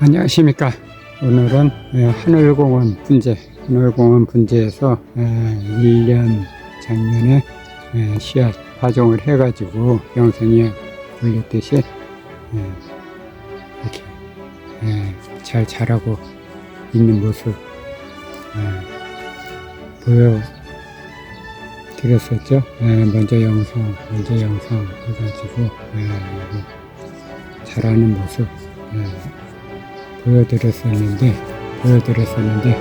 안녕하십니까. 오늘은 예, 하늘공원 분재, 하늘공원 분재에서 예, 1년 작년에 예, 씨앗 파종을 해가지고 영상에 올렸듯이 예, 이렇게 예, 잘 자라고 있는 모습 예, 보여드렸었죠. 예, 먼저 영상, 먼저 영상 해가지고 예, 자라는 모습 예, 보여드렸었는데 보여드렸었는데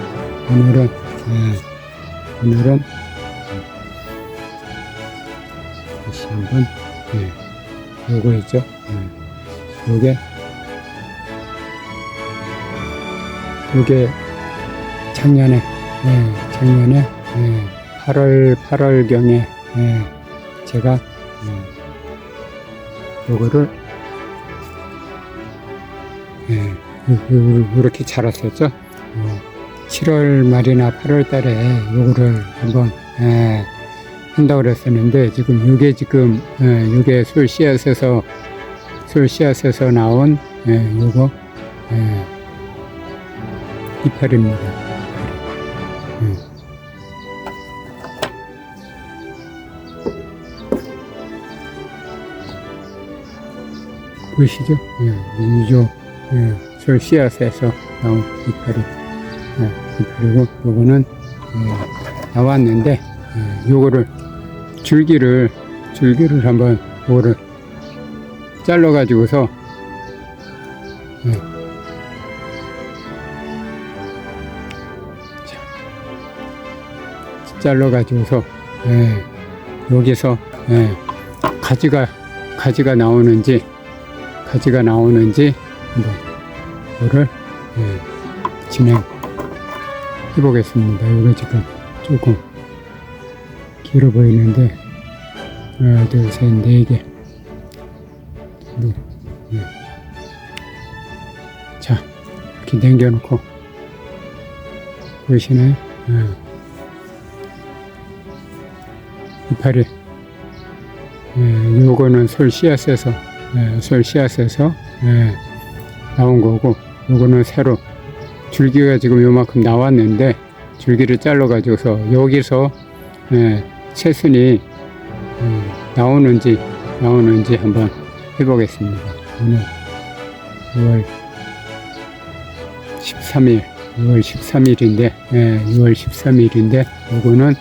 오늘은 예, 오늘은 다시 한번 예, 요거 있죠? 예, 요게 요게 작년에 예, 작년에 예, 8월 8월 경에 예, 제가 예, 요거를 예, 이렇게 자랐었죠. 어, 7월 말이나 8월 달에 요거를 한번 예, 한다고 그랬었는데 지금 요게 지금 예, 요게 술 씨앗에서 술 씨앗에서 나온 예, 요거 예, 이파리입니다. 예. 보이시죠? 예, 이죠. 예, 술 씨앗에서 나온 이파리. 예, 이파리고, 요거는, 예, 나왔는데, 예, 요거를, 줄기를, 줄기를 한번, 요거를 잘라 가지고서, 예. 자, 잘라 가지고서, 예, 여기서, 예, 가지가, 가지가 나오는지, 가지가 나오는지, 한번 이 거를 예, 진행해 보겠습니다. 이거 지금 조금 길어 보이는데 하나, 둘, 셋, 네 예. 자, 이렇게 남겨놓고 보이시나요? 예. 이파리. 예, 요거는 솔 씨앗에서 예, 솔 씨앗에서 예, 나온 거고 요거는 새로 줄기가 지금 요만큼 나왔는데 줄기를 잘라 가지고서 여기서 예, 새순이 음, 나오는지 나오는지 한번 해보겠습니다. 오늘 6월 13일 6월 13일인데 예, 6월 13일인데 요거는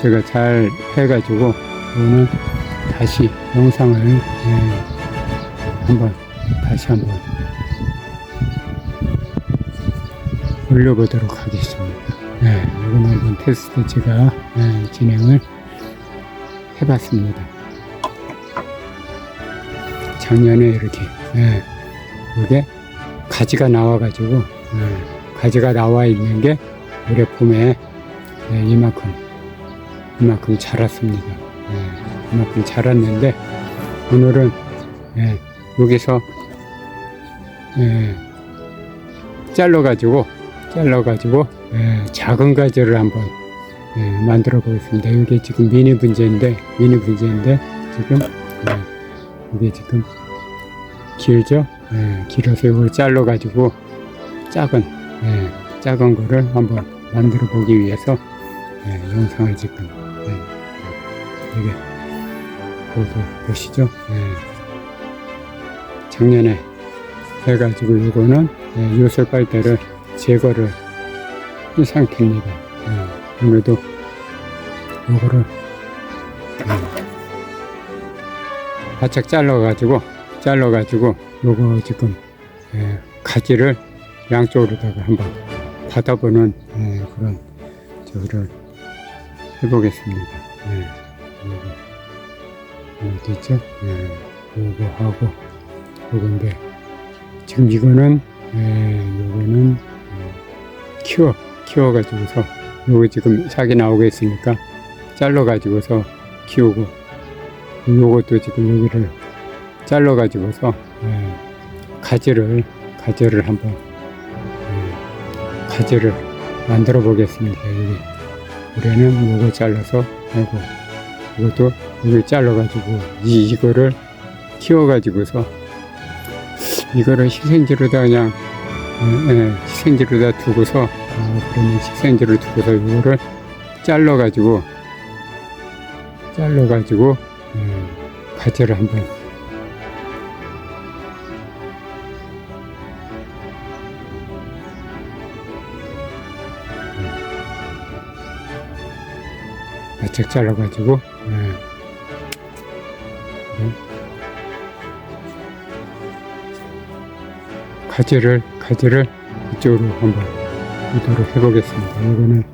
제가 잘 해가지고 오늘 다시 영상을 예, 한번 다시 한번 올려보도록 하겠습니다. 네, 이건 한번 테스트 제가 네, 진행을 해봤습니다. 작년에 이렇게 네, 이게 가지가 나와가지고 네, 가지가 나와 있는 게 올해 봄에 네, 이만큼 이만큼 자랐습니다. 네, 이만큼 자랐는데 오늘은 네, 여기서 네, 잘라가지고 잘라가지고 예, 작은 가지를 한번 예, 만들어 보겠습니다. 이게 지금 미니 분재인데 미니 분재인데 지금 예, 이게 지금 길죠? 예, 길어서 이걸 잘라가지고 작은 예, 작은 거를 한번 만들어 보기 위해서 예, 영상을 지금 예, 이게 보시죠? 예, 작년에 해가지고 이거는 예, 요술 빨대를 제거를 한 상태입니다. 예, 아무래도 요거를 예, 바짝 잘라가지고 잘라가지고 요거 지금 예, 가지를 양쪽으로다가 한번 받아보는 예, 그런 저거를 해보겠습니다. 예, 요거 하고 요건데 지금 이거는 예, 요거는 키워 키워 가지고서 요거 지금 삭이 나오고 있으니까 잘라 가지고서 키우고 요것도 지금 여기를 잘라 가지고서 예, 가지를 가지를 한번 예, 가지를 만들어 보겠습니다. 여기 올해는 요거 잘라서 하고 이것도 여기 잘라 가지고 이 이거를 키워 가지고서 이거를 희생지로다 그냥 예, 예, 식생지로다 두고서 어, 그러면 식생지를 두고서 이거를 잘라 가지고 잘라 가지고 예, 가지를 한번 바짝 잘라 가지고 가지를 가지를 이쪽으로 한번 이도록 해보겠습니다. 이거는.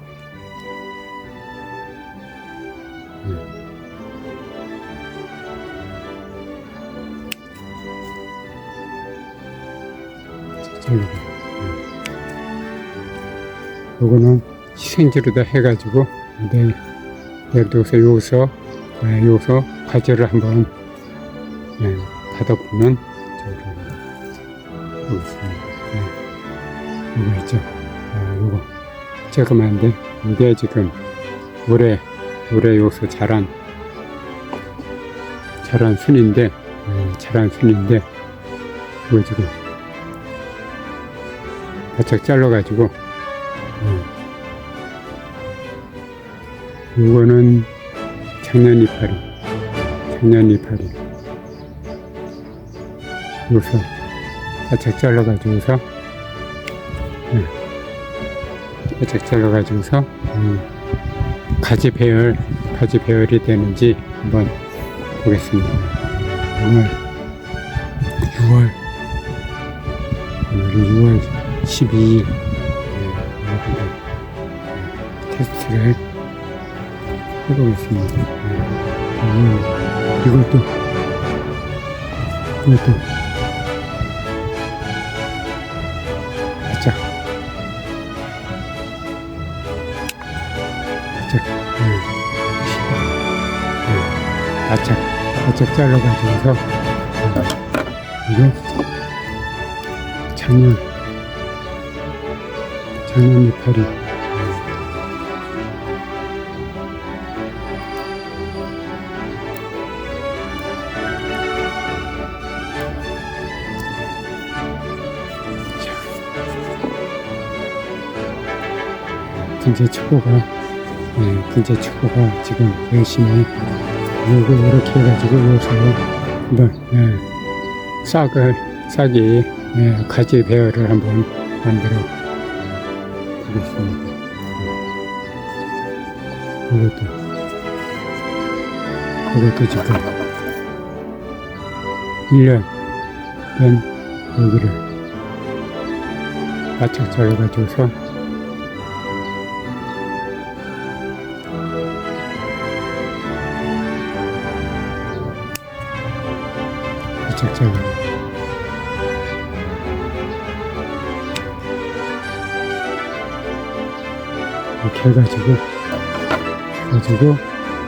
요거는 희생지로 다 해가지고 내 내려둬서 여기서 네, 여기서 가지를 한번 네, 닫아보면 저기 여기 있습니다. 네. 이거 있죠. 아, 이거 조그만데 이게 지금 올해 올해 여기서 자란 자란 순인데 네, 자란 순인데 이거 지금 바짝 잘라가지고 음. 이거는 작년 이파리 작년 이파리 여기서 바짝 잘라가지고서 네. 바짝 잘라가지고서 음, 가지 배열 가지 배열이 되는지 한번 보겠습니다. 오늘 6월 오늘 6월 12일 네, 테스트를 해보겠습니다. 네. 음, 이것도 이것도 바짝 바짝 잘라가지고서 네. 이게 작년 작년 이파리 분재 초보가 네, 분재 초보가 지금 열심히 이거 이렇게 해가지고 여기서 한번 네, 싹을 싹이 네, 가지 배열을 한번 만들어 보겠습니다. 이것도 그것도 지금 1년 된 여기를 바짝 잘라가지고서 잘라 이렇게 해가지고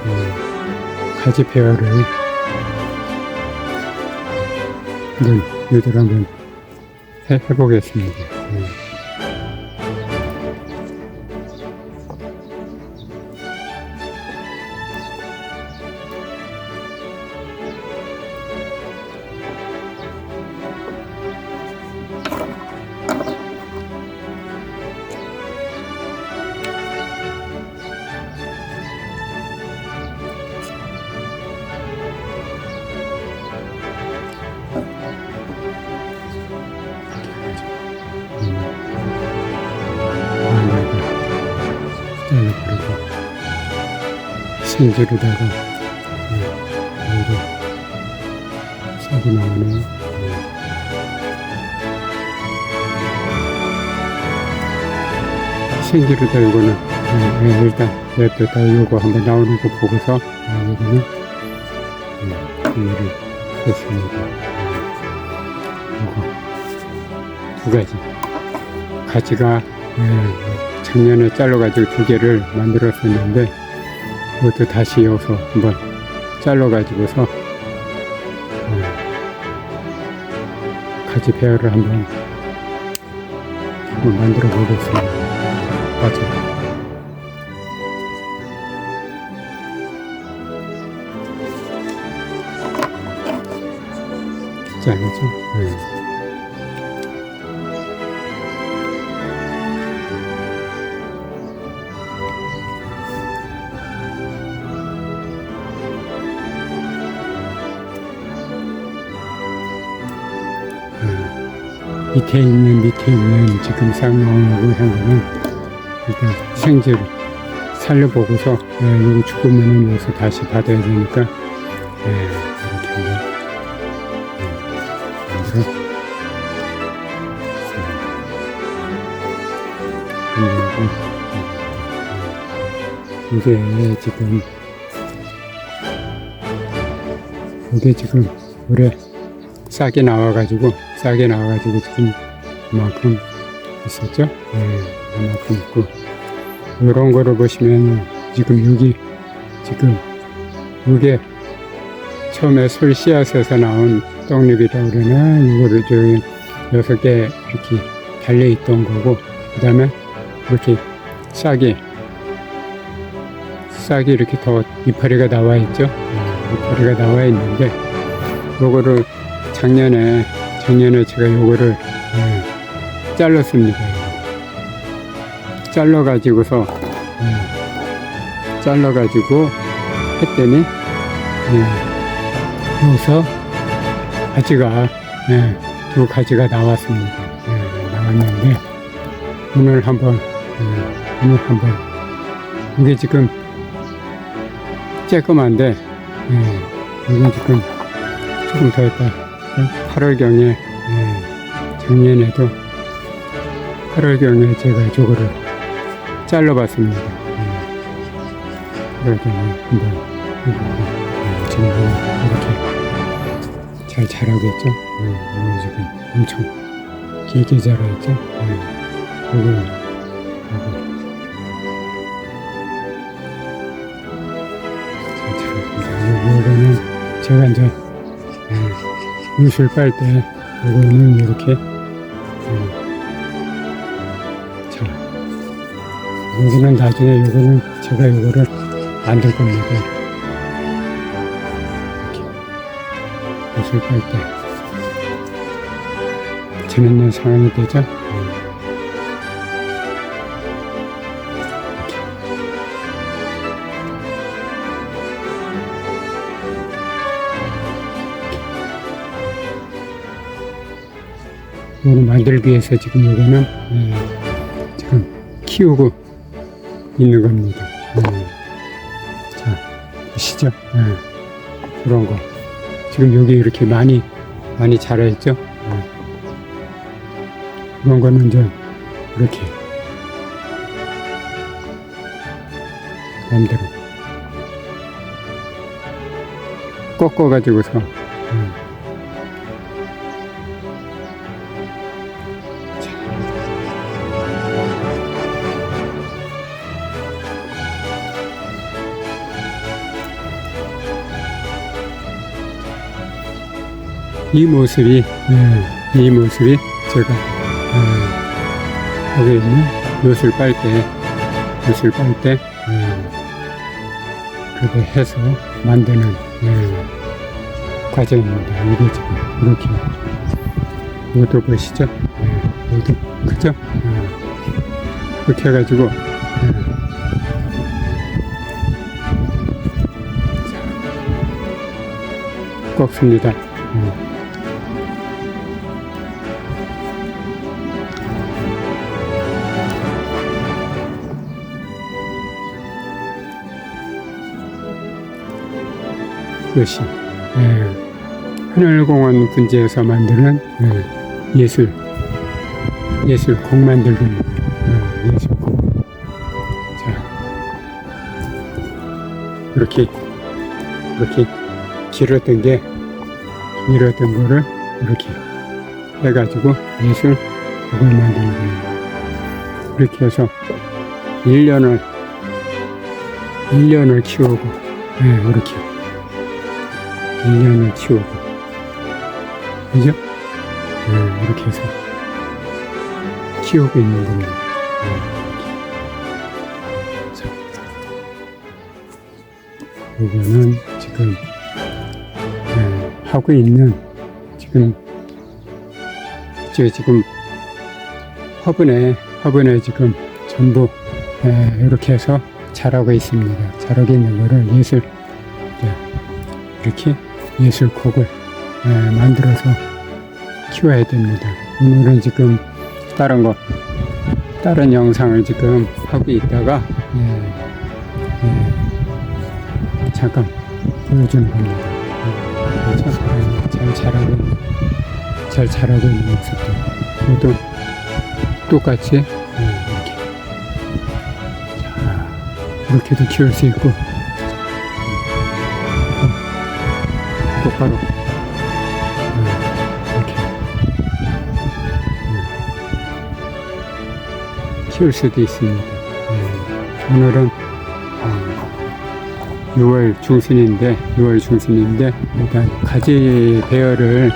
어, 가지 배열을 한번 얘들 한번 해, 해보겠습니다. 네. 생주로다가 여기 싹이 나오네요. 생주로다 이거는 일단 냅뒀다 요거 한번 나오는 거 보고서 아, 여기는 이해를 했습니다. 요거 두 가지 가지가 예, 작년에 잘라가지고 두 개를 만들었었는데 그것도 다시 여기서 한번 잘라가지고서 예, 가지 배열을 한번 한번 만들어 보겠습니다. 맞아. 않죠? 예. 밑에 있는 밑에 있는 지금 쌍용하고 향은 일단 생쥐를 살려보고서 예, 이거 죽으면은 여기서 다시 받아야 되니까 예, 이렇게 한번 예, 만들어 그리고 이게 지금 이게 지금 올해 싸게 나와가지고 싸게 나와가지고 지금 이만큼 있었죠? 네, 이만큼 있고 이런 거를 보시면 지금 여기 지금 이게 처음에 솔 씨앗에서 나온 떡잎이라고 그러나 이거를 저기 여섯 개 이렇게 달려 있던 거고 그 다음에 이렇게 싹이 싹이 이렇게 더 이파리가 나와 있죠 네, 이파리가 나와 있는데 요거를 작년에 작년에 제가 요거를 예, 잘랐습니다. 잘라 가지고서 예, 잘라 가지고 했더니 예, 여기서 가지가 예, 두 가지가 나왔습니다. 예, 나왔는데 오늘 한번 예, 오늘 한번 이게 지금 쬐끔한데 예, 이건 지금 조금 더 했다. 8월경에 예, 작년에도 8월경에 제가 저거를 잘라봤습니다. 예, 8월경에 한번 예, 지금 이렇게 잘 자라고 있죠. 예, 지금 엄청 길게 자라 있죠. 예, 요거 요거 잘 자라고 있습니다. 요거는 제가 이제 예, 유술 빨때 요거는 이렇게 음, 자 여기는 나중에 요거는 제가 요거를 만들 겁니다. 이렇게 유술 빨때 재밌는 상황이 되죠 이거를 만들기 위해서 지금 이거는 예, 지금 키우고 있는 겁니다. 예. 자 보시죠. 예, 그런 거 지금 여기 이렇게 많이 많이 자라 있죠. 예. 그런 거는 이제 이렇게 마음대로 꺾어 가지고서 이 모습이 예, 이 모습이 제가 예, 하고 있는 요술 빨대 요술 빨대 예, 그렇게 해서 만드는 예, 과정입니다. 이게 지금 이렇게 이것도 보시죠? 예, 이것도 그죠? 예, 이렇게 해가지고 예. 자, 꺾습니다. 것이 예, 하늘공원 분지에서 만드는 예, 예술 예술 곡 만들기입니다. 예, 예술 곡. 자 이렇게 이렇게 길었던 게 길었던 거를 이렇게 해가지고 예술 곡을 만드는 겁니다. 이렇게 해서 1년을 1년을 키우고 예, 이렇게 1년을 키우고 그죠? 네, 이렇게 해서 키우고 있는 겁니다. 네, 자, 이거는 지금 네, 하고 있는 지금 저 지금 화분에 화분에 지금 전부 네, 이렇게 해서 자라고 있습니다. 자라고 있는 거를 예술 자, 이렇게 예술곡을 에, 만들어서 키워야 됩니다. 오늘은 지금 다른 거 다른 영상을 지금 하고 있다가 예, 예, 잠깐 보여주는 겁니다. 예? 예, 잘 자라고 잘 자라고 있는 모습들 모두 똑같이 예, 이렇게 자, 이렇게도 키울 수 있고 음, 똑바로 음, 이렇게 음, 키울 수도 있습니다. 예, 오늘은 어, 6월 중순인데 6월 중순인데 일단 가지 배열을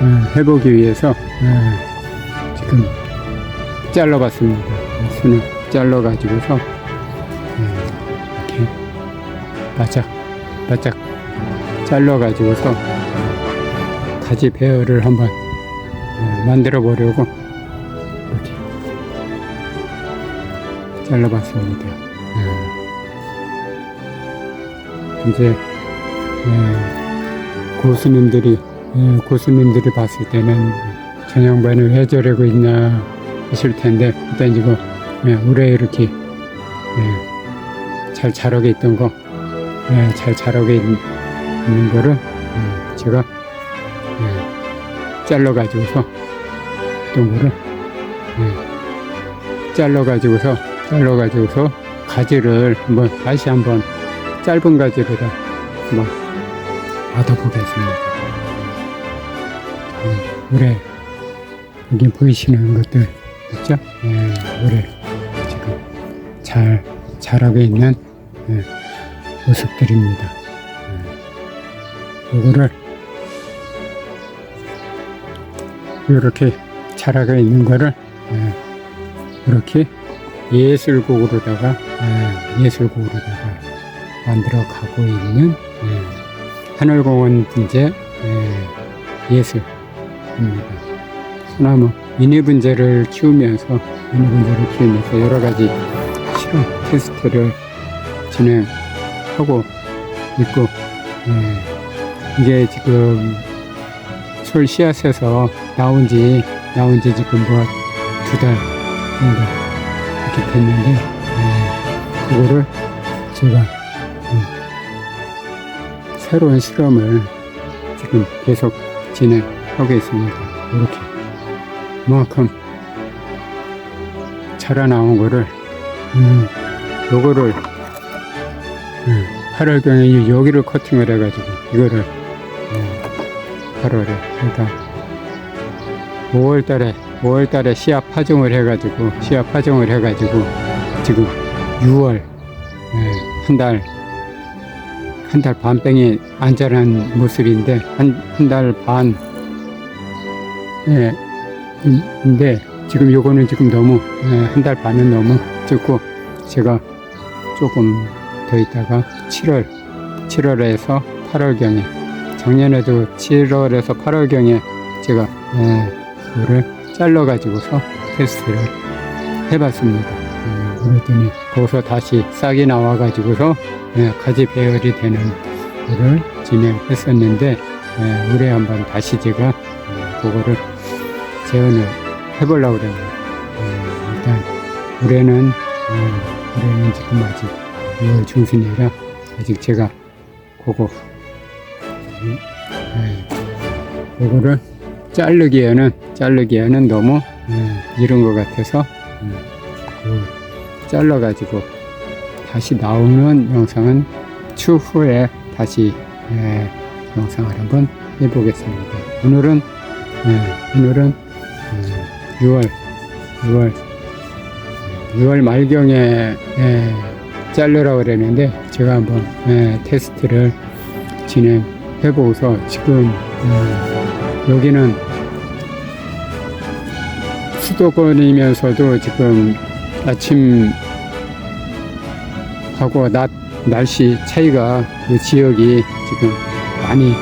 어, 해보기 위해서 어, 지금 잘라봤습니다. 손을 잘라가지고서 어, 이렇게 바짝 바짝 잘라가지고서 가지 배열을 한번 어, 만들어 보려고 이렇게 잘라봤습니다. 어, 이제 예, 고수님들이 예, 고수님들이 봤을 때는 왜 저러고 있나 하실 텐데 일단 이거 예, 올해 이렇게 예, 잘 자라게 있던 거, 예, 잘 자라게 있, 는 거를 예, 제가 예, 잘라가지고서 거를 예, 잘라가지고서 잘라가지고서 가지를 한번 다시 한번 짧은 가지로다 한번 받아보겠습니다. 음, 올해 여기 보이시는 것들 있죠? 예, 올해 지금 잘 자라고 있는 예, 모습들입니다. 예, 이거를 이렇게 자라고 있는 거를 예, 이렇게 예술곡으로다가 예, 예술곡으로다가 만들어 가고 있는 예, 하늘공원 분재 예, 예술입니다. 소나무 미니 분재를 키우면서 미니 분재를 키우면서 여러 가지 실험 테스트를 진행하고 있고 예, 이게 지금 솔 씨앗에서 나온 지 나온 지 지금 뭐 두 달 정도 이렇게 됐는데 예, 그거를 제가 음, 새로운 실험을 지금 계속 진행하고 있습니다. 이렇게 그만큼 자라나온 거를 음, 요거를 음, 8월경에 여기를 커팅을 해가지고 이거를 음, 8월에 그러니까 5월달에 5월달에 씨앗 파종을 해가지고 씨앗 파종을 해가지고 지금 6월 한달 한 달 반병이 안 자란 모습인데 한 한 달 반. 예, 인데 지금 요거는 지금 너무 한달 반은 너무 적고 제가 조금 더 있다가 7월 7월에서 8월경에 작년에도 7월에서 8월경에 제가 예, 그거를 잘라 가지고서 테스트를 해봤습니다. 음, 그랬더니 거기서 다시 싹이 나와 가지고서 예, 가지 배열이 되는 거를 진행했었는데 예, 올해 한번 다시 제가 음, 그거를 재현을 해보려고 그래요. 음, 일단 올해는 음, 올해는 지금 아직 6월 중순이라 아직 제가 그거 음, 예, 그거를 자르기에는 자르기에는 너무 음, 이른 것 같아서 음, 그 잘라가지고 다시 나오는 영상은 추후에 다시 예, 영상을 한번 해보겠습니다. 오늘은 예, 오늘은 음, 6월 6월 6월 말경에 예, 자르라고 그랬는데 제가 한번 예, 테스트를 진행 해 보고서 지금 음, 여기는 수도권이면서도 지금 아침 하고 낮 날씨 차이가 이 지역이 지금 많이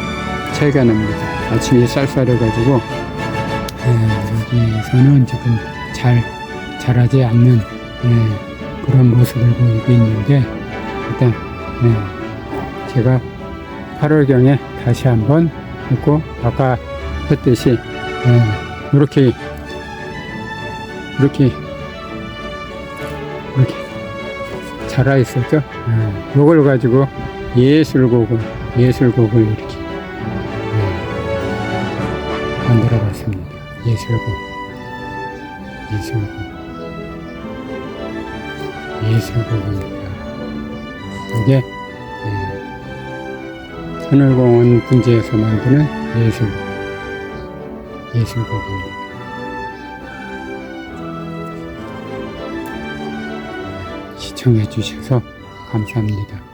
차이가 납니다. 아침이 쌀쌀해가지고 예, 여기서는 지금 잘 자라지 않는 예, 그런 모습을 보이고 있는데 일단 예, 제가 8월경에 다시 한번 했고 아까 했듯이 예, 이렇게 이렇게 이렇게 자라 있었죠. 예, 이걸 가지고 예술곡을 예술곡을 이렇게 예, 만들어봤습니다. 예술곡 예술곡 예술곡입니다. 이게 예, 하늘공원 분지에서 만드는 예술 예술곡입니다. 시청해 주셔서 감사합니다.